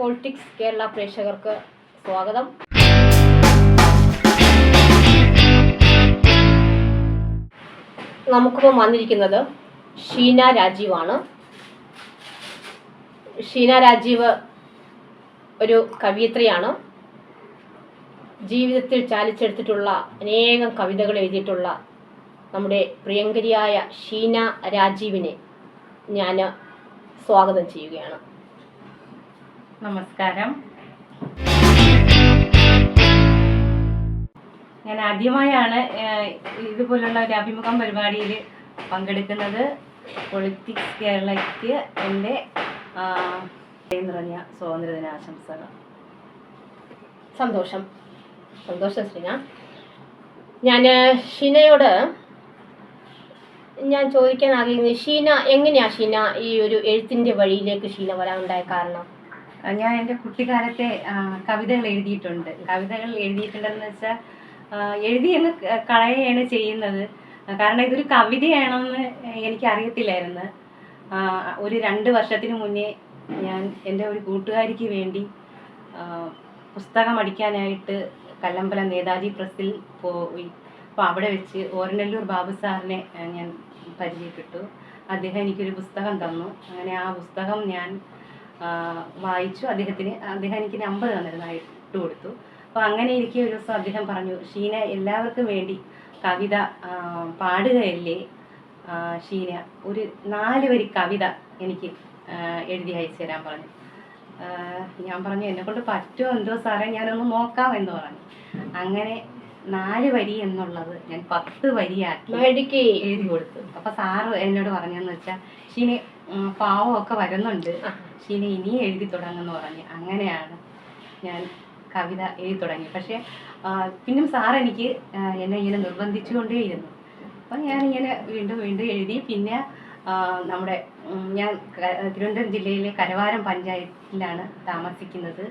Politics Kerala പ്രേക്ഷകർക്ക് സ്വാഗതം. നമുക്കിപ്പോൾ വന്നിരിക്കുന്നത് ഷീന രാജീവാണ്. ഷീന രാജീവ് ഒരു കവിയത്രിയാണ്. ജീവിതത്തിൽ ചാലിച്ചെടുത്തിട്ടുള്ള അനേകം കവിതകൾ എഴുതിയിട്ടുള്ള നമ്മുടെ പ്രിയങ്കരിയായ ഷീന രാജീവിനെ ഞാൻ സ്വാഗതം ചെയ്യുകയാണ്. നമസ്കാരം. ഞാൻ ആദ്യമായാണ് ഇതുപോലുള്ള ഒരു അഭിമുഖം പരിപാടിയിൽ പങ്കെടുക്കുന്നത് പൊളിറ്റിക്സ് കേരളയ്ക്ക് എന്റെ നിറഞ്ഞ സ്വാതന്ത്ര്യ ദിനാശംസകൾ. സന്തോഷം. സന്തോഷം ശ്രീന. ഞാൻ ഷീനയോട് ഞാൻ ചോദിക്കാൻ ആഗ്രഹിക്കുന്നത് ഷീന എങ്ങനെയാണ് ഷീന ഈ ഒരു എഴുത്തിന്റെ വഴിയിലേക്ക് ഷീന വരാനുണ്ടായ കാരണം? ഞാൻ എന്റെ കുട്ടിക്കാലത്തെ കവിതകൾ എഴുതിയിട്ടുണ്ട്. കവിതകൾ എഴുതിയിട്ടുണ്ടെന്ന് വെച്ചാൽ എഴുതി എന്ന് കളയുകയാണ് ചെയ്യുന്നത്. കാരണം ഇതൊരു കവിതയാണെന്ന് എനിക്ക് അറിയത്തില്ലായിരുന്നു ഒരു രണ്ട് വർഷത്തിന് മുന്നേ ഞാൻ എന്റെ ഒരു കൂട്ടുകാരിക്ക് വേണ്ടി പുസ്തകം അടിക്കാനായിട്ട് കല്ലമ്പലം നേതാജി പ്രസ്സിൽ പോയി. അപ്പോൾ അവിടെ വെച്ച് ഓരനല്ലൂർ ബാബു സാറിനെ ഞാൻ പരിചയപ്പെട്ടു. അദ്ദേഹം എനിക്കൊരു പുസ്തകം തന്നു. അങ്ങനെ ആ പുസ്തകം ഞാൻ വായിച്ചു. അദ്ദേഹത്തിന് അദ്ദേഹം എനിക്ക് നമ്പർ തന്നിരുന്നു. ആ ഇട്ട് കൊടുത്തു. അപ്പോൾ അങ്ങനെ എനിക്ക് ഒരു ദിവസം അദ്ദേഹം പറഞ്ഞു ഷീന എല്ലാവർക്കും വേണ്ടി കവിത പാടുകയല്ലേ? ഷീന ഒരു നാല് വരി കവിത എനിക്ക് എഴുതി അയച്ചു തരാൻ പറഞ്ഞു. ഞാൻ പറഞ്ഞു എന്നെ കൊണ്ട് പറ്റുമോ എന്തോ സാറേ? ഞാനൊന്ന് നോക്കാം എന്ന് പറഞ്ഞു. അങ്ങനെ നാല് വരി എന്നുള്ളത് ഞാൻ പത്ത് വരിയാക്കി എഴുതി കൊടുത്തു. അപ്പൊ സാറ് എന്നോട് പറഞ്ഞെന്ന് വെച്ചാൽ ഷീന പാവമൊക്കെ വരുന്നുണ്ട്. ഷീനി ഇനി എഴുതി തുടങ്ങുന്നു പറഞ്ഞു. അങ്ങനെയാണ് ഞാൻ കവിത എഴുതി തുടങ്ങി പക്ഷെ പിന്നും ആ, എന്നെ ഇങ്ങനെ നിർബന്ധിച്ചുകൊണ്ടേയിരുന്നു. അപ്പം ഞാനിങ്ങനെ വീണ്ടും വീണ്ടും എഴുതി. പിന്നെ നമ്മുടെ ഞാൻ തിരുവനന്തപുരം ജില്ലയിലെ കരവാരം പഞ്ചായത്തിലാണ് താമസിക്കുന്നത്.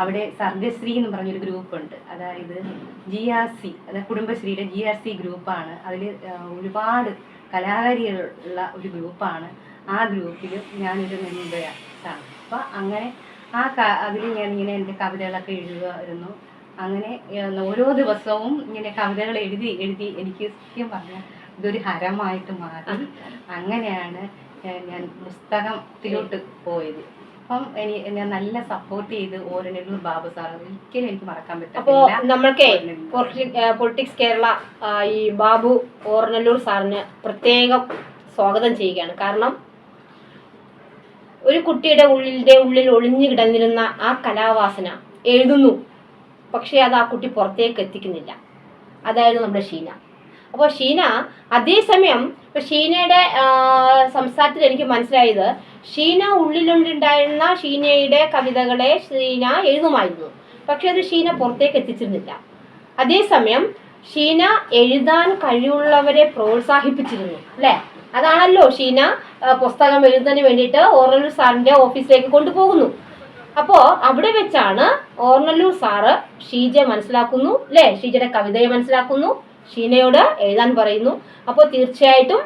അവിടെ സർഗശ്രീ എന്ന് പറഞ്ഞൊരു ഗ്രൂപ്പ് ഉണ്ട് അതായത് ജി ആർ സി അതായത് കുടുംബശ്രീയുടെ ജി ആർ സി ഗ്രൂപ്പാണ്. അതിൽ ഒരുപാട് കലാകാരികളുള്ള ഒരു ഗ്രൂപ്പാണ്. ആ ഗ്രൂപ്പിൽ ഞാനൊരു മെമ്പറാണ് അപ്പം അങ്ങനെ ആ അതിൽ ഞാൻ ഇങ്ങനെ എന്റെ കവിതകളൊക്കെ എഴുതുമായിരുന്നു. അങ്ങനെ ഓരോ ദിവസവും ഇങ്ങനെ കവിതകൾ എഴുതി എഴുതി എനിക്ക് സത്യം പറഞ്ഞാൽ ഇതൊരു ഹരമായിട്ട് മാറി. അങ്ങനെയാണ് ഞാൻ- ഞാൻ പുസ്തകത്തിലോട്ട് പോയത്. അപ്പം എനി എന്നെ നല്ല സപ്പോർട്ട് ചെയ്ത് ഓരനല്ലൂർ ബാബു സാർ ഒരിക്കലും എനിക്ക് മറക്കാൻ അപ്പോ അപ്പോൾ നമ്മൾക്ക് പൊളിറ്റിക്സ് കേരള ഈ ബാബു ഓർനല്ലൂർ സാറിന് പ്രത്യേകം സ്വാഗതം ചെയ്യുകയാണ്. കാരണം ഒരു കുട്ടിയുടെ ഉള്ളിന്റെ ഉള്ളിൽ ഒളിഞ്ഞു കിടന്നിരുന്ന ആ കലാവാസന എഴുതുന്നു. പക്ഷേ അത് ആ കുട്ടി പുറത്തേക്ക് എത്തിക്കുന്നില്ല. അതായിരുന്നു നമ്മുടെ ഷീന. അപ്പോൾ ഷീന അതേസമയം ഇപ്പൊ ഷീനയുടെ സംസാരത്തിൽ എനിക്ക് മനസ്സിലായത് ഷീന ഉള്ളിലുണ്ടായിരുന്ന ഷീനയുടെ കവിതകളെ ഷീന എഴുതുമായിരുന്നു. പക്ഷെ അത് ഷീന പുറത്തേക്ക് എത്തിച്ചിരുന്നില്ല. അതേസമയം ഷീന എഴുതാൻ കഴിവുള്ളവരെ പ്രോത്സാഹിപ്പിച്ചിരുന്നു. അല്ലേ? അതാണല്ലോ ഷീന പുസ്തകം എഴുതുന്നതിന് വേണ്ടിയിട്ട് ഓർണല്ലൂർ സാറിന്റെ ഓഫീസിലേക്ക് കൊണ്ടുപോകുന്നു. അപ്പോ അവിടെ വെച്ചാണ് ഓർണല്ലൂർ സാറ് ഷീജയെ മനസ്സിലാക്കുന്നു അല്ലേ? ഷീജയുടെ കവിതയെ മനസ്സിലാക്കുന്നു ഷീനയോട് എഴുതാൻ പറയുന്നു. അപ്പോൾ തീർച്ചയായിട്ടും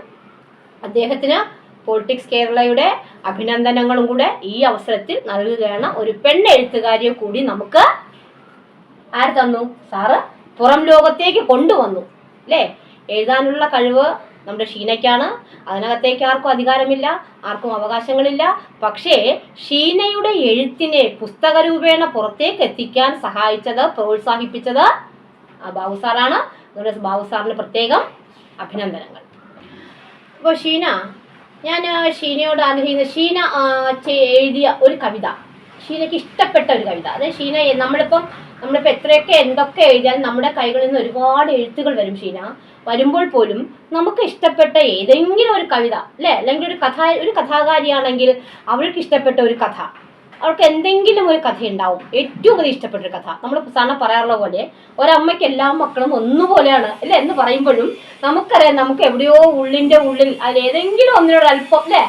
അദ്ദേഹത്തിന് പൊളിറ്റിക്സ് കേരളയുടെ അഭിനന്ദനങ്ങളും കൂടെ ഈ അവസരത്തിൽ നൽകുകയാണ്. ഒരു പെണ്ണെഴുത്തുകാരിയെ കൂടി നമുക്ക് ആര് തന്നു? സാറ് പുറം ലോകത്തേക്ക് കൊണ്ടുവന്നു അല്ലേ? എഴുതാനുള്ള കഴിവ് നമ്മുടെ ഷീനയ്ക്കാണ്. അതിനകത്തേക്ക് ആർക്കും അധികാരമില്ല ആർക്കും അവകാശങ്ങളില്ല. പക്ഷേ ഷീനയുടെ എഴുത്തിനെ പുസ്തക രൂപേണ പുറത്തേക്ക് എത്തിക്കാൻ സഹായിച്ചത് പ്രോത്സാഹിപ്പിച്ചത് ബാബു സാറാണ്. നമ്മുടെ ബാബു സാറിന് പ്രത്യേകം അഭിനന്ദനങ്ങൾ. അപ്പോൾ ഷീന ഞാൻ ഷീനയോട് ആഗ്രഹിക്കുന്നത് ഷീന എഴുതിയ ഒരു കവിത. ഷീനയ്ക്ക് ഇഷ്ടപ്പെട്ട ഒരു കവിത. അതായത് ഷീന നമ്മളിപ്പം നമ്മളിപ്പോൾ എത്രയൊക്കെ എന്തൊക്കെ എഴുതിയാലും നമ്മുടെ കൈകളിൽ നിന്ന് ഒരുപാട് എഴുത്തുകൾ വരും ഷീന. വരുമ്പോൾ പോലും നമുക്ക് ഇഷ്ടപ്പെട്ട ഏതെങ്കിലും ഒരു കവിത അല്ലേ? അല്ലെങ്കിൽ ഒരു കഥ ഒരു കഥാകാരിയാണെങ്കിൽ അവൾക്ക് ഇഷ്ടപ്പെട്ട ഒരു കഥ. അവൾക്ക് എന്തെങ്കിലും ഒരു കഥ ഉണ്ടാവും. ഏറ്റവും അധികം ഇഷ്ടപ്പെട്ട ഒരു കഥ. നമ്മൾ സാധാരണ പറയാറുള്ള പോലെ ഒരമ്മയ്ക്ക് എല്ലാ മക്കളും ഒന്നുപോലെയാണ് അല്ലേ? എന്ന് പറയുമ്പോഴും നമുക്കറിയാം നമുക്ക് എവിടെയോ ഉള്ളിന്റെ ഉള്ളിൽ അതിൽ ഏതെങ്കിലും ഒന്നിനോട് അല്പം അല്ലേ?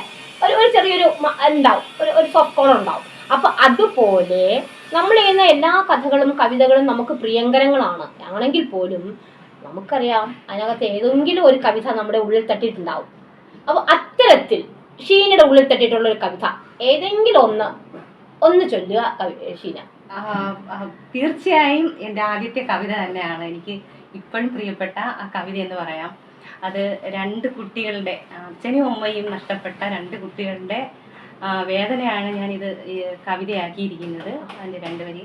ഒരു ഒരു ചെറിയൊരു ഉണ്ടാവും ഒരു ഒരു കോർണർ ഉണ്ടാവും. അപ്പൊ അതുപോലെ നമ്മൾ ചെയ്യുന്ന എല്ലാ കഥകളും കവിതകളും നമുക്ക് പ്രിയങ്കരങ്ങളാണ്. ആണെങ്കിൽ പോലും നമുക്കറിയാം അതിനകത്ത് ഏതെങ്കിലും ഒരു കവിത നമ്മുടെ ഉള്ളിൽ തട്ടിയിട്ടുണ്ടാവും. അപ്പൊ അത്തരത്തിൽ ഷീനയുടെ ഉള്ളിൽ തട്ടിയിട്ടുള്ള ഒരു കവിത ഏതെങ്കിലും ഒന്ന് ഒന്ന് ചൊല്ലുക ഷീന. തീർച്ചയായും എന്റെ ആദ്യത്തെ കവിത തന്നെയാണ്. എനിക്ക് ഇപ്പോഴും പ്രിയപ്പെട്ട ആ കവിത എന്ന് പറയാം. അത് രണ്ട് കുട്ടികളുടെ അച്ഛനും അമ്മയും നഷ്ടപ്പെട്ട രണ്ട് കുട്ടികളുടെ വേദനയാണ് ഞാനിത് കവിതയാക്കിയിരിക്കുന്നത്. അതിന്റെ രണ്ട് വരി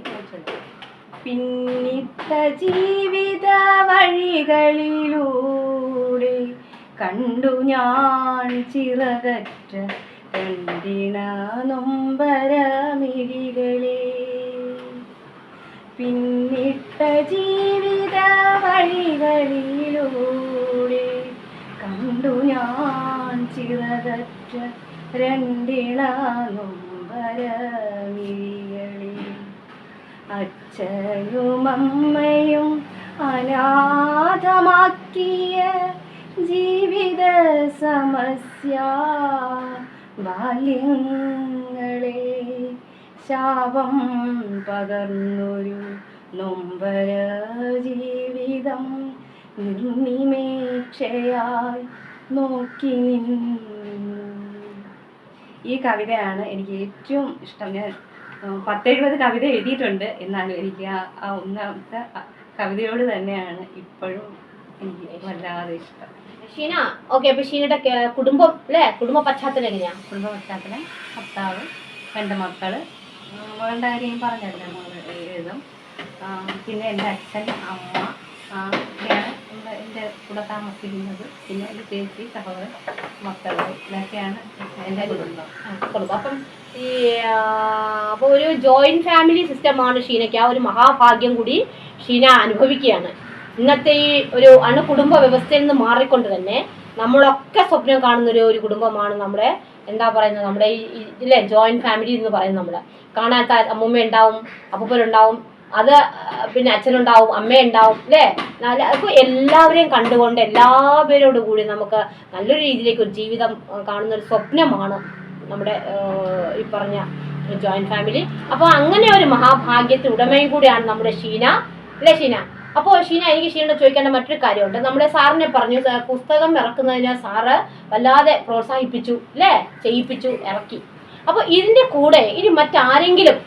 പിന്നിത്ത ജീവിത വഴികളിലൂടെ കണ്ടു ഞാൻ ചിറകറ്റ കണ്ടിനൊമ്പരമിരികളെ പിന്നിട്ട ജീവിത വഴികളിലൂടെ കണ്ടു ഞാൻ ചിറകറ്റ രണ്ടിണ നൊമ്പരമിഴികളെ അച്ഛനും അമ്മയും അനാഥമാക്കിയ ജീവിത സമസ്യ ബാല്യങ്ങളെ ശാപം പകർന്നൊരു നൊമ്പര ജീവിതം നിർനിമേക്ഷയായി നോക്കി നിന്നു. ഈ കവിതയാണ് എനിക്ക് ഏറ്റവും ഇഷ്ടം. ഞാൻ പത്തെഴുപത് കവിത എഴുതിയിട്ടുണ്ട്. എന്നാലും എനിക്ക് ആ ആ ഒന്നാമത്തെ കവിതയോട് തന്നെയാണ് ഇപ്പോഴും എനിക്ക് വല്ലാതെ ഇഷ്ടം. ഷീന ഓക്കെ അപ്പൊ ഷീനയുടെ കുടുംബം അല്ലേ? കുടുംബ പശ്ചാത്തലം എങ്ങനെയാ? കുടുംബ പശ്ചാത്തലം ഭർത്താവ് രണ്ട് മക്കൾ. മകളുടെ കാര്യം പറഞ്ഞല്ലോ എഴുതും. പിന്നെ എന്റെ അച്ഛൻ അമ്മ നമ്മുടെ എന്റെ കൂടെ താമസിക്കുന്നത് പിന്നെ എന്റെ ചേച്ചി സഹോദരൻ മക്കൾ ഇതൊക്കെയാണ് എന്റെ കുടുംബം കുടുംബം അപ്പം ഈ അപ്പോൾ അപ്പൊ ഒരു ജോയിന്റ് ഫാമിലി സിസ്റ്റമാണ് ഷീനയ്ക്ക്. ആ ഒരു മഹാഭാഗ്യം കൂടി ഷീന അനുഭവിക്കുകയാണ്. ഇന്നത്തെ ഈ ഒരു അണുകുടുംബ വ്യവസ്ഥയിൽ നിന്ന് മാറിക്കൊണ്ട് തന്നെ നമ്മളൊക്കെ സ്വപ്നം കാണുന്ന ഒരു ഒരു കുടുംബമാണ് നമ്മുടെ എന്താ പറയുന്നത് നമ്മുടെ ഈ ഈ- ഇല്ലേ? ജോയിന്റ് ഫാമിലി എന്ന് പറയുന്നത് നമ്മൾ കാണാത്ത അമ്മൂമ്മ ഉണ്ടാവും അപ്പൂപ്പനുണ്ടാവും അത് പിന്നെ അച്ഛനുണ്ടാവും അമ്മയുണ്ടാവും അല്ലേ? നല്ല അപ്പോൾ എല്ലാവരെയും കണ്ടുകൊണ്ട് എല്ലാവരോടും കൂടി നമുക്ക് നല്ലൊരു രീതിയിലേക്ക് ഒരു ജീവിതം കാണുന്ന ഒരു സ്വപ്നമാണ് നമ്മുടെ ഈ പറഞ്ഞ ജോയിന്റ് ഫാമിലി അപ്പോൾ അങ്ങനെ ഒരു മഹാഭാഗ്യത്തിന് ഉടമയും കൂടിയാണ് നമ്മുടെ ഷീന. അല്ലേ ഷീന? അപ്പോൾ ഷീന എനിക്ക് ഷീനോട് ചോദിക്കേണ്ട മറ്റൊരു കാര്യമുണ്ട്. നമ്മുടെ സാറിനെ പറഞ്ഞു പുസ്തകം ഇറക്കുന്നതിന് സാറ് വല്ലാതെ പ്രോത്സാഹിപ്പിച്ചു അല്ലേ? ചെയ്യിപ്പിച്ചു ഇറക്കി. അപ്പോൾ ഇതിന്റെ കൂടെ ഇനി മറ്റാരെങ്കിലും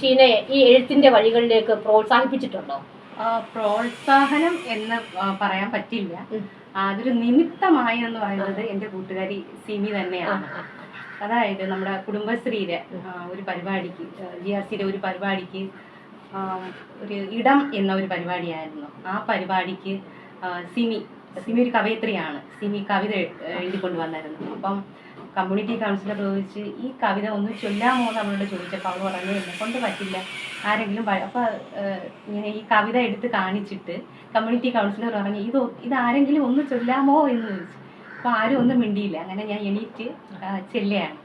ഷീനയെ ഈ എഴുത്തിന്റെ വഴികളിലേക്ക് പ്രോത്സാഹിപ്പിച്ചിട്ടുണ്ടോ? പ്രോത്സാഹനം എന്ന് പറയാൻ പറ്റില്ല. അതൊരു നിമിത്തമായി എന്ന് പറയുന്നത് എന്റെ കൂട്ടുകാരി സിമി തന്നെയാണ്. അതായത് നമ്മുടെ കുടുംബശ്രീയിലെ ഒരു പരിപാടിക്ക് ജി ആർ സിയുടെ ഒരു പരിപാടിക്ക് ഒരു ഇടം എന്ന ഒരു പരിപാടിയായിരുന്നു. ആ പരിപാടിക്ക് സിമി സിമി ഒരു കവയത്രിയാണ്. സിമി കവിത എഴുതി എഴുതിക്കൊണ്ട് വന്നായിരുന്നു. അപ്പം കമ്മ്യൂണിറ്റി കൗൺസിലർ ചോദിച്ച് ഈ കവിത ഒന്ന് ചൊല്ലാമോ? എന്ന് അവളോട് ചോദിച്ചപ്പോൾ അവൾ പറഞ്ഞു എന്നെ കൊണ്ട് പറ്റില്ല. ആരെങ്കിലും അപ്പോൾ അപ്പൊ ഇങ്ങനെ ഈ കവിത എടുത്ത് കാണിച്ചിട്ട് കമ്മ്യൂണിറ്റി കൗൺസിലർ പറഞ്ഞു ഇത് ഇത് ആരെങ്കിലും ഒന്ന് ചൊല്ലാമോ? എന്ന് ചോദിച്ചു. അപ്പോൾ ആരും ഒന്നും മിണ്ടിയില്ല. അങ്ങനെ ഞാൻ എണീറ്റ് ചെല്ലയാണ്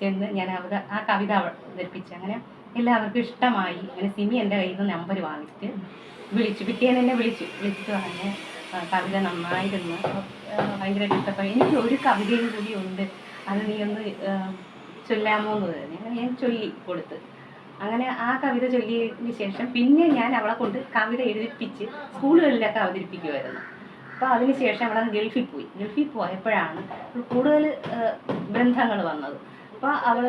ചെന്ന് ഞാൻ അവത ആ കവിത അവതരിപ്പിച്ചു അങ്ങനെ എല്ലാവർക്കും ഇഷ്ടമായി. അങ്ങനെ സിമി എന്റെ കയ്യിൽ നിന്ന് നമ്പർ വാങ്ങിച്ചിട്ട് വിളിച്ചു. പിറ്റേന്ന് എന്നെ വിളിച്ചു. വിളിച്ചിട്ട് പറഞ്ഞ് കവിത നന്നായിരുന്നു. ഭയങ്കര ഇഷ്ടപ്പെട്ടു. എനിക്ക് ഒരു കവിതയും കൂടി ഉണ്ട്. അത് നീ ഒന്ന് ചൊല്ലാമോ എന്ന് പറഞ്ഞു. അങ്ങനെ ഞാൻ ചൊല്ലി കൊടുത്ത്. അങ്ങനെ ആ കവിത ചൊല്ലിയതിന് ശേഷം പിന്നെ ഞാൻ അവളെ കൊണ്ട് കവിത എഴുതിപ്പിച്ച് സ്കൂളുകളിലൊക്കെ അവതരിപ്പിക്കുമായിരുന്നു അപ്പോൾ അതിന് ശേഷം അവളെ ഗൾഫിൽ പോയി. ഗൾഫിൽ പോയപ്പോഴാണ് കൂടുതൽ ബന്ധങ്ങൾ വന്നത്. അപ്പോൾ അവൾ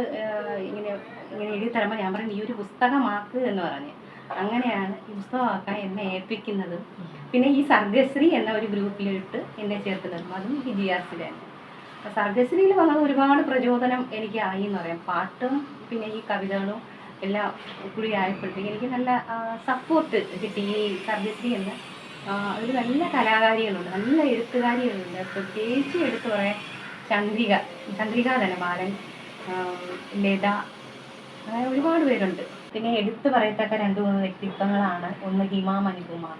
ഇങ്ങനെ ഇങ്ങനെ എഴുതി തരുമ്പോൾ ഞാൻ പറഞ്ഞു ഈ ഒരു പുസ്തകമാക്ക് എന്ന് പറഞ്ഞു. അങ്ങനെയാണ് ഈ പുസ്തകമാക്കാൻ എന്നെ ഏൽപ്പിക്കുന്നത്. പിന്നെ ഈ സർഗശ്രീ എന്ന ഒരു ഗ്രൂപ്പിലിട്ട് എന്നെ ചേർക്കുന്നതും അതും ഈ സർഗശ്രീയിൽ വന്നത് ഒരുപാട് പ്രചോദനം എനിക്ക് ആയി എന്ന് പറയാം. പാട്ടും പിന്നെ ഈ കവിതകളും എല്ലാം കൂടി ആയപ്പോഴത്തേക്ക് എനിക്ക് നല്ല സപ്പോർട്ട് കിട്ടി. ഈ സർഗശ്രീ എന്ന ഒരു നല്ല കലാകാരികളുണ്ട് നല്ല എഴുത്തുകാരികളുണ്ട്. പ്രത്യേകിച്ച് എടുത്തു പറയാൻ ചന്ദ്രിക ചന്ദ്രിക തന്നെ ബാലൻ ലത അങ്ങനെ ഒരുപാട് പേരുണ്ട്. പിന്നെ എടുത്തു പറയത്തക്ക രണ്ട് മൂന്ന് വ്യക്തിത്വങ്ങളാണ്. ഒന്ന് ഹിമ മണികുമാർ.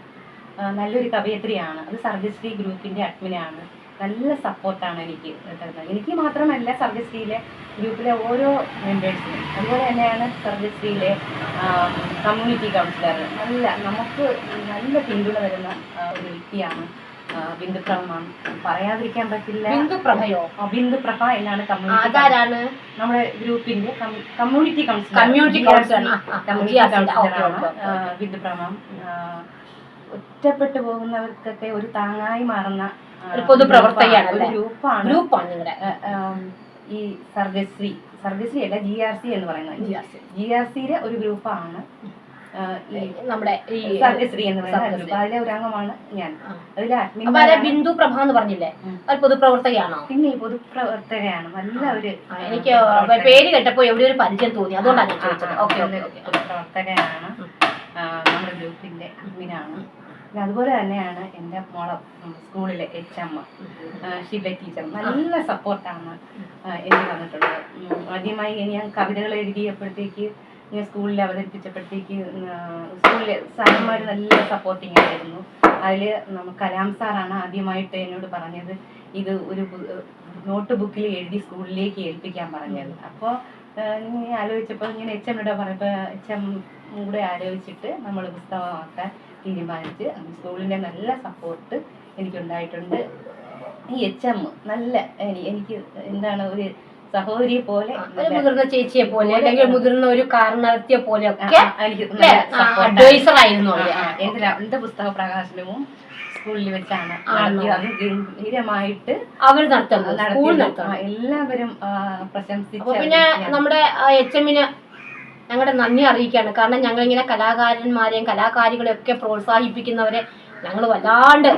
നല്ലൊരു കവയത്രിയാണ്. അത് സർഗശ്രീ ഗ്രൂപ്പിന്റെ അഡ്മിനാണ് നല്ല സപ്പോർട്ടാണ് എനിക്ക് തരുന്നത്. എനിക്ക് മാത്രമല്ല സർഗശ്രീയിലെ ഗ്രൂപ്പിലെ ഓരോ മെമ്പേഴ്സിനും അതുപോലെ തന്നെയാണ് സർഗശ്രീയിലെ കമ്മ്യൂണിറ്റി കൗൺസിലർ നല്ല നമുക്ക് നല്ല പിന്തുണ തരുന്ന ഒരു വ്യക്തിയാണ് ബിന്ദുപ്രഭമാണ്. ബിന്ദുപ്രഭ മാം പറയാതിരിക്കാൻ പറ്റില്ല. ബിന്ദുപ്രഭയോ? ബിന്ദുപ്രഭ എന്നാണ് കമ്മ്യൂണിറ്റി നമ്മുടെ ഗ്രൂപ്പിന്റെ community councillor community councillor. Community. കൗൺസിലറാണ് ma'am ഒറ്റപ്പെട്ടു പോകുന്നവർക്കൊക്കെ ഒരു താങ്ങായി മാറുന്ന ഒരു പൊതുപ്രവർത്തകയാണ് ഗ്രൂപ്പാണ്. ഗ്രൂപ്പാണ് നിങ്ങളുടെ ഈ സർഗശ്രീ. സർഗശ്രീ അല്ല ജി ആർ സി എന്ന് പറയുന്നത്. ജി ആർ സിയിലെ ഒരു ഗ്രൂപ്പാണ് നമ്മുടെ ഈ സർഗശ്രീ എന്ന് പറയുന്നത്. അതിലെ ഒരു അംഗമാണ് ഞാൻ. അതിലെ അതെ അഡ്മിൻ ബിന്ദു പ്രഭ എന്ന് പറഞ്ഞില്ലേ. ഒരു പൊതുപ്രവർത്തകയാണോ? പിന്നെ പൊതുപ്രവർത്തകയാണ്. നല്ല ഒരു എനിക്ക് പേര് കേട്ടപ്പോ എവിടെ ഒരു പരിചയം തോന്നി. അതുകൊണ്ടാണ് ഞാൻ ചോദിച്ചത്. ഓക്കെ ആ, നമ്മുടെ ഗ്രൂപ്പിന്റെ അഡ്മിനാണ് പിന്നെ അതുപോലെ തന്നെയാണ് എന്റെ മോളെ സ്കൂളിലെ എച്ച് എം ഷിബ ടീച്ചർ. നല്ല സപ്പോർട്ടാണ് എനിക്ക് തന്നിട്ടുള്ളത്. ആദ്യമായി ഞാൻ കവിതകൾ എഴുതിയപ്പോഴത്തേക്ക് ഞാൻ സ്കൂളിൽ അവതരിപ്പിച്ചപ്പോഴത്തേക്ക് സ്കൂളിലെ സാറന്മാർ നല്ല സപ്പോർട്ടിങ് ആയിരുന്നു. അതിൽ കലാം സാറാണ് ആദ്യമായിട്ട് എന്നോട് പറഞ്ഞത് ഇത് ഒരു നോട്ട് ബുക്കിൽ എഴുതി സ്കൂളിലേക്ക് ഏൽപ്പിക്കാൻ പറഞ്ഞത്. അപ്പോൾ ഞാൻ ആലോചിച്ചപ്പോൾ ഇങ്ങനെ എച്ച് എമ്മിടെ പറഞ്ഞപ്പോൾ എച്ച് എം കൂടെ ആലോചിച്ചിട്ട് നമ്മൾ പുസ്തകമാക്കാൻ തീരുമാനിച്ച് സ്കൂളിന്റെ നല്ല സപ്പോർട്ട് എനിക്കുണ്ടായിട്ടുണ്ട്. ഈ എച്ച് എം നല്ല എനിക്ക് എന്താണ് ഒരു സഹോദരിയെ പോലെ മുതിർന്ന ചേച്ചിയെ പോലെ അല്ലെങ്കിൽ മുതിർന്ന ഒരു കാരണത്തെ പോലെ ഒക്കെ. അഡ്വൈസർ ആയിരുന്നു എന്റെ പുസ്തക പ്രകാശനവും സ്കൂളിൽ വെച്ചാണ്. ഗംഭീരമായിട്ട് അവർ നടത്തുന്നത്. എല്ലാവരും പ്രശംസിച്ചു പിന്നെ. നമ്മുടെ എച്ച് എമ്മിന് ഞങ്ങളുടെ നന്ദി അറിയിക്കുകയാണ്. കാരണം ഞങ്ങൾ ഇങ്ങനെ കലാകാരന്മാരെയും കലാകാരികളെയും ഒക്കെ പ്രോത്സാഹിപ്പിക്കുന്നവരെ ഞങ്ങൾ വല്ലാണ്ട്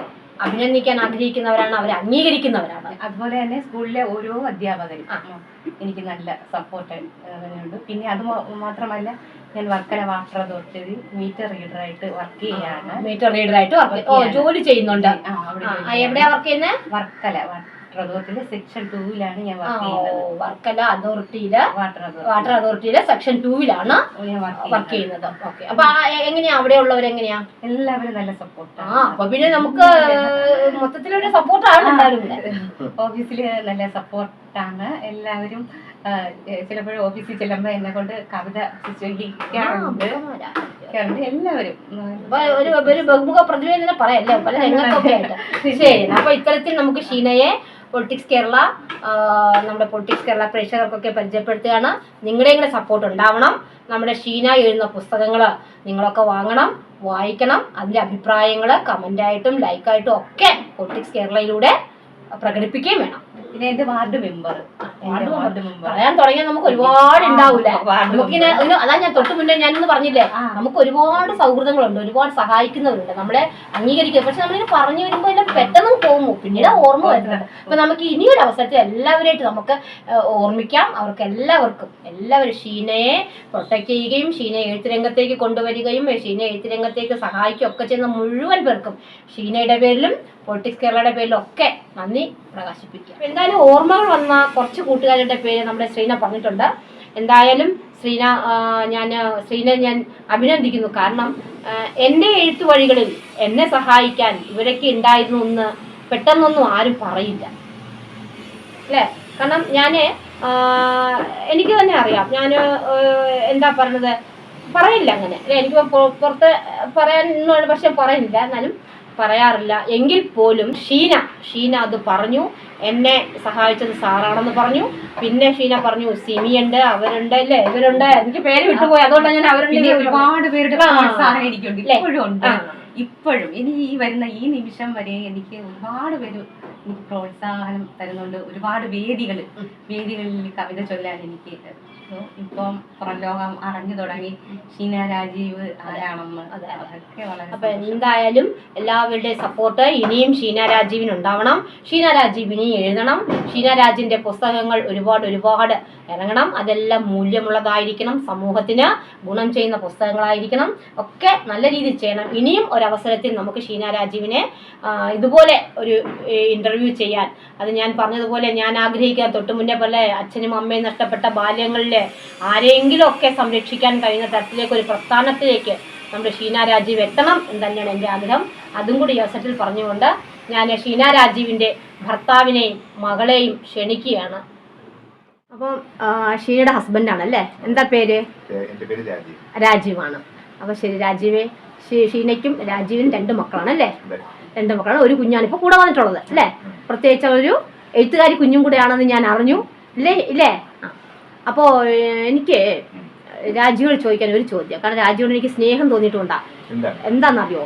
അഭിനന്ദിക്കാൻ ആഗ്രഹിക്കുന്നവരാണ് അവരെ അംഗീകരിക്കുന്നവരാണ്. അതുപോലെ തന്നെ സ്കൂളിലെ ഓരോ അധ്യാപകരും എനിക്ക് നല്ല സപ്പോർട്ട് ഉണ്ട് പിന്നെ അത് മാത്രമല്ല ഞാൻ വർക്കല വാട്ടർ അതോറിറ്റിയിൽ മീറ്റർ റീഡറായിട്ട് വർക്ക് ചെയ്യാണ്. മീറ്റർ റീഡറായിട്ട് ജോലി ചെയ്യുന്നുണ്ട്. എവിടെയാ വർക്ക് ചെയ്യുന്നത് വർക്കല വാട്ടർ അതോറിറ്റിയിലെ സെക്ഷൻ ടൂവിലാണ് ഞാൻ വർക്ക് ചെയ്യുന്നത്. വർക്കല അതോറിറ്റിയിലെ വാട്ടർ അതോറിറ്റി വാട്ടർ അതോറിറ്റിയിലെ സെക്ഷൻ ടൂവിലാണ് ഞാൻ വർക്ക് ചെയ്യുന്നത്. ഓക്കെ. അപ്പൊ എങ്ങനെയാ? അവിടെ ഉള്ളവർ എങ്ങനെയാ? എല്ലാവരും നല്ല സപ്പോർട്ട് ആ അപ്പൊ പിന്നെ നമുക്ക് മൊത്തത്തിലൊരു സപ്പോർട്ടാണ് കൂടെ ഓഫീസിൽ നല്ല സപ്പോർട്ടാണ് എല്ലാവരും ചിലപ്പോൾ ഓഫീസിൽ ചെല്ലുമ്പോൾ എന്നെ കൊണ്ട് കവിത ചൊല്ലിക്കാറുണ്ട്. എല്ലാവരും. ഒരു ബഹുമുഖ പ്രതിഭ തന്നെ പറയല്ലേ? പല രംഗത്തൊക്കെ ആയിട്ട്. ശരി അപ്പൊ ഇത്തരത്തിൽ നമുക്ക് ഷീനയെ പൊളിറ്റിക്സ് കേരള നമ്മുടെ പൊളിറ്റിക്സ് കേരള പ്രേക്ഷകർക്കൊക്കെ പരിചയപ്പെടുത്തുകയാണ്. നിങ്ങളുടെ ഇങ്ങനെ സപ്പോർട്ട് ഉണ്ടാവണം. നമ്മുടെ ഷീന എഴുതുന്ന പുസ്തകങ്ങൾ നിങ്ങളൊക്കെ വാങ്ങണം വായിക്കണം. അതിന്റെ അഭിപ്രായങ്ങൾ കമന്റായിട്ടും ലൈക്കായിട്ടും ഒക്കെ പൊളിറ്റിക്സ് കേരളയിലൂടെ പ്രകടിപ്പിക്കുകയും വേണം. പിന്നെ എന്റെ ward member ward ward member പറയാൻ തുടങ്ങിയാൽ നമുക്ക് ഒരുപാട് ഉണ്ടാവൂല? വാർഡ് നമുക്കിങ്ങനെ ഒരു അതാ ഞാൻ തൊട്ട് മുന്നേ ഞാനൊന്ന് പറഞ്ഞില്ലേ? നമുക്ക് ഒരുപാട് സൗഹൃദങ്ങളുണ്ട് ഒരുപാട് സഹായിക്കുന്നവരുണ്ട്. നമ്മളെ അംഗീകരിക്കുക. പക്ഷെ നമ്മളിങ്ങനെ പറഞ്ഞു വരുമ്പോൾ എല്ലാം പെട്ടെന്ന് പോകും പിന്നീട് ഓർമ്മ വരുന്നുണ്ട് അപ്പൊ നമുക്ക് ഇനിയൊരു അവസരത്തിൽ എല്ലാവരായിട്ട് നമുക്ക് ഓർമ്മിക്കാം. അവർക്ക് എല്ലാവർക്കും എല്ലാവരും ഷീനയെ പ്രൊട്ടക്ട് ചെയ്യുകയും ഷീനയെ എഴുത്തുരംഗത്തേക്ക് കൊണ്ടുവരികയും ഷീന എഴുത്തുരംഗത്തേക്ക് സഹായിക്കുകയും ഒക്കെ ചെയ്യുന്ന മുഴുവൻ പേർക്കും ഷീനയുടെ പേരിലും പൊളിറ്റിക്സ് കേരളയുടെ പേരിലൊക്കെ നന്ദി പ്രകാശിപ്പിക്കുക. എന്തായാലും ഓർമ്മകൾ വന്ന കുറച്ച് കൂട്ടുകാരുടെ പേര് നമ്മുടെ ശ്രീന പറഞ്ഞിട്ടുണ്ട്. എന്തായാലും ശ്രീന ഞാൻ ശ്രീനെ ഞാൻ അഭിനന്ദിക്കുന്നു. കാരണം എന്റെ എഴുത്തു വഴികളിൽ എന്നെ സഹായിക്കാൻ ഇവരൊക്കെ ഉണ്ടായിരുന്നു എന്ന് പെട്ടെന്നൊന്നും ആരും പറയില്ല. അല്ലേ? കാരണം ഞാൻ എനിക്ക് തന്നെ അറിയാം. ഞാൻ എന്താ പറഞ്ഞത് പറയില്ല അങ്ങനെ. എനിക്ക് പുറത്ത് പറയാൻ പക്ഷെ പറയുന്നില്ല എന്നാലും പറയാറില്ല. എങ്കിൽ പോലും ഷീന ഷീന അത് പറഞ്ഞു. എന്നെ സഹായിച്ചത് സാറാണെന്ന് പറഞ്ഞു. പിന്നെ ഷീന പറഞ്ഞു സിമിയുണ്ട് അവരുണ്ട് അല്ലേ? ഇവരുണ്ട്. എനിക്ക് പേര് വിട്ടുപോയി. അതുകൊണ്ടാണ് ഞാൻ അവരുണ്ട് ഒരുപാട് പേരുടെ ഇപ്പോഴും ഇപ്പോഴും. ഇനി ഈ വരുന്ന ഈ നിമിഷം വരെ എനിക്ക് ഒരുപാട് പേര് എനിക്ക് പ്രോത്സാഹനം തരുന്നുണ്ട്. ഒരുപാട് വേദികൾ വേദികളിൽ കവിത ചൊല്ലാൻ എനിക്ക് ഇപ്പം പുറം ലോകം അറിഞ്ഞു തുടങ്ങി. ഷീന രാജീവ് ആരാണെന്ന്. അതൊക്കെ വളരെ അപ്പൊ എന്തായാലും എല്ലാവരുടെയും സപ്പോർട്ട് ഇനിയും ഷീന രാജീവിന് ഉണ്ടാവണം. ഷീന രാജീവ് ഇനി എഴുതണം. ഷീന രാജിന്റെ പുസ്തകങ്ങൾ ഒരുപാട് ഒരുപാട് ഇറങ്ങണം. അതെല്ലാം മൂല്യമുള്ളതായിരിക്കണം. സമൂഹത്തിന് ഗുണം ചെയ്യുന്ന പുസ്തകങ്ങളായിരിക്കണം. ഒക്കെ നല്ല രീതിയിൽ ചെയ്യണം. ഇനിയും ഒരവസരത്തിൽ നമുക്ക് ഷീന രാജീവിനെ ഇതുപോലെ ഒരു ഇന്റർവ്യൂ ചെയ്യാൻ. അത് ഞാൻ പറഞ്ഞതുപോലെ ഞാൻ ആഗ്രഹിക്കാൻ തൊട്ടു മുന്നേ പോലെ അച്ഛനും അമ്മയും നഷ്ടപ്പെട്ട ബാല്യങ്ങളിലെ ആരെങ്കിലും ഒക്കെ സംരക്ഷിക്കാൻ കഴിയുന്ന തരത്തിലേക്ക് ഒരു പ്രസ്ഥാനത്തിലേക്ക് നമ്മുടെ ഷീന രാജീവ് എത്തണം എന്ന് തന്നെയാണ് എന്റെ ആഗ്രഹം. അതും കൂടി ഈ അവസരത്തിൽ പറഞ്ഞുകൊണ്ട് ഞാൻ ഷീന രാജീവിന്റെ ഭർത്താവിനെയും മകളെയും ക്ഷണിക്കുകയാണ്. അപ്പം ഷീനയുടെ ഹസ്ബൻഡാണ് അല്ലേ എന്താ പേര്? രാജീവാണ്. അപ്പോൾ ശരി രാജീവേ ഷീനയ്ക്കും രാജീവിനും രണ്ട് മക്കളാണ് അല്ലേ? രണ്ട് മക്കളാണ്. ഒരു കുഞ്ഞാണ് ഇപ്പോൾ കൂടെ വന്നിട്ടുള്ളത് അല്ലേ? പ്രത്യേകിച്ച് ഒരു എഴുത്തുകാരി കുഞ്ഞും കൂടെയാണെന്ന് ഞാൻ അറിഞ്ഞു. ഇല്ലേ ഇല്ലേ? അപ്പോൾ എനിക്ക് രാജുവിനോട് ചോദിക്കാൻ ഒരു ചോദ്യം. കാരണം രാജുവിനോട് എനിക്ക് സ്നേഹം തോന്നിയിട്ടുണ്ടാ. എന്താണ് എന്താണെന്നറിയോ?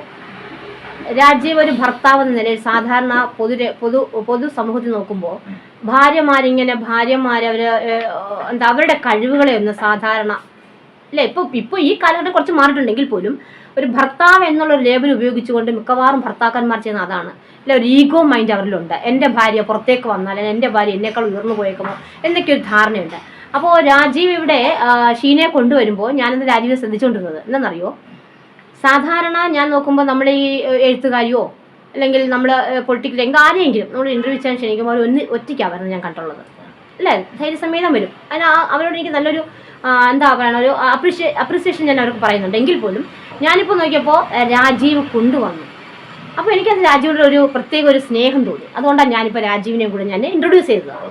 രാജീവ് ഒരു ഭർത്താവ് എന്ന നിലയിൽ സാധാരണ പൊതു പൊതു പൊതു സമൂഹത്തിൽ നോക്കുമ്പോൾ ഭാര്യമാരിങ്ങനെ ഭാര്യമാര് അവർ എന്താ അവരുടെ കഴിവുകളെ ഒന്ന് സാധാരണ അല്ലെ? ഇപ്പൊ ഇപ്പൊ ഈ കാലഘട്ടം കുറച്ച് മാറിയിട്ടുണ്ടെങ്കിൽ പോലും ഒരു ഭർത്താവ് എന്നുള്ള ലേബൽ ഉപയോഗിച്ചുകൊണ്ട് മിക്കവാറും ഭർത്താക്കന്മാർ ചെയ്യുന്ന അതാണ്. അല്ലെ ഒരു ഈഗോ മൈൻഡ് അവരിലുണ്ട്. എന്റെ ഭാര്യ പുറത്തേക്ക് വന്നാൽ എന്റെ എന്റെ ഭാര്യ എന്നേക്കാൾ ഉയർന്നു പോയേക്കുമോ എന്നൊക്കെ ഒരു ധാരണയുണ്ട്. അപ്പോൾ രാജീവ് ഇവിടെ ഷീനെ കൊണ്ടുവരുമ്പോൾ ഞാനിന്ന് രാജീവിനെ ശ്രദ്ധിച്ചുകൊണ്ടിരുന്നത് എന്താണെന്നറിയോ? സാധാരണ ഞാൻ നോക്കുമ്പോൾ നമ്മുടെ ഈ എഴുത്തുകാരിയോ അല്ലെങ്കിൽ നമ്മൾ പൊളിറ്റിക്കൽ രംഗം ആരെയെങ്കിലും നമ്മൾ ഇന്റർവ്യൂ ചെയ്യാൻ ക്ഷണിക്കുമ്പോൾ അവർ ഒന്ന് ഒറ്റയ്ക്കാവായിരുന്നു ഞാൻ കണ്ടുള്ളത്. അല്ലേ? ധൈര്യസമേതം വരും. അതിന് അവരോട് എനിക്ക് നല്ലൊരു എന്താ പറയുക ഒരു അപ്രീഷിയേ അപ്രീസിയേഷൻ ഞാൻ അവർക്ക് പറയുന്നുണ്ട്. എങ്കിൽ പോലും ഞാനിപ്പോൾ നോക്കിയപ്പോൾ രാജീവ് കൊണ്ടുവന്നു. അപ്പോൾ എനിക്കത് രാജീവിനോട് ഒരു പ്രത്യേക ഒരു സ്നേഹം തോന്നി. അതുകൊണ്ടാണ് ഞാനിപ്പോൾ രാജീവിനെയും കൂടെ ഞാൻ ഇൻട്രൊഡ്യൂസ് ചെയ്തത്.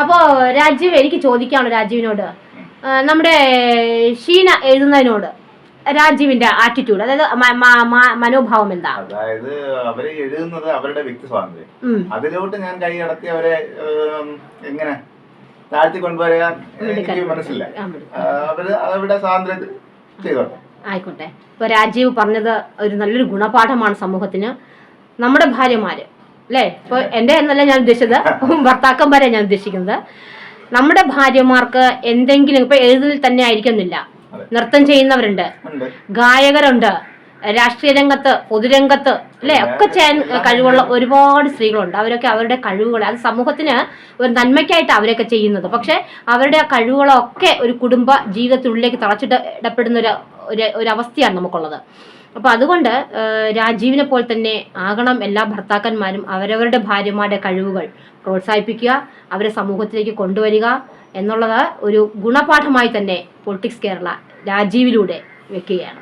അപ്പോൾ രാജീവ് എനിക്ക് ചോദിക്കാണ് രാജീവിനോട്. നമ്മുടെ ഷീന എഴുതുന്നതിനോട് രാജീവിന്റെ ആറ്റിറ്റ്യൂഡ് അതായത് മനോഭാവം എന്താ? അതായത് അവർ എഴുതുന്നത് അവരുടെ വ്യക്തി സ്വാതന്ത്ര്യം. അതിലോട്ട് ഞാൻ കൈയടത്തി അവരെ എങ്ങനെ താഴ്ത്തി കൊണ്ടുവരാൻ എനിക്ക് മനസ്സില്ല. അവർ അവരുടെ സ്വാതന്ത്ര്യത്തിൽ ചെയ്തോട്ടെ. ആയിക്കോട്ടെ. ഇപ്പൊ രാജീവ് പറഞ്ഞത് ഒരു നല്ലൊരു ഗുണപാഠമാണ് സമൂഹത്തിന്. നമ്മുടെ ഭാര്യമാര് അല്ലേ? ഇപ്പൊ എന്റെ എന്നല്ല ഞാൻ ഉദ്ദേശിച്ചത്. ഭർത്താക്കന്മാരെ ഞാൻ ഉദ്ദേശിക്കുന്നത്. നമ്മുടെ ഭാര്യമാർക്ക് എന്തെങ്കിലും ഇപ്പൊ എഴുതിൽ തന്നെ ആയിരിക്കുന്നില്ല. നൃത്തം ചെയ്യുന്നവരുണ്ട്. ഗായകരുണ്ട്. രാഷ്ട്രീയ രംഗത്ത് പൊതുരംഗത്ത് അല്ലെ? ഒക്കെ ചെയ്യാൻ കഴിവുള്ള ഒരുപാട് സ്ത്രീകളുണ്ട്. അവരൊക്കെ അവരുടെ കഴിവുകൾ അത് സമൂഹത്തിന് ഒരു നന്മയ്ക്കായിട്ട് അവരൊക്കെ ചെയ്യുന്നത്. പക്ഷെ അവരുടെ ആ കഴിവുകളൊക്കെ ഒരു കുടുംബ ജീവിതത്തിനുള്ളിലേക്ക് തളച്ചിട്ട് ഇടപെടുന്ന ഒരു ഒരു അവസ്ഥയാണ് നമുക്കുള്ളത്. അപ്പോൾ അതുകൊണ്ട് രാജീവിനെ പോലെ തന്നെ ആകണം എല്ലാ ഭർത്താക്കന്മാരും അവരവരുടെ ഭാര്യമാരുടെ കഴിവുകൾ പ്രോത്സാഹിപ്പിക്കുക അവരെ സമൂഹത്തിലേക്ക് കൊണ്ടുവരിക എന്നുള്ളത് ഒരു ഗുണപാഠമായി തന്നെ പൊളിറ്റിക്സ് കേരള രാജീവിലൂടെ വെക്കുകയാണ്.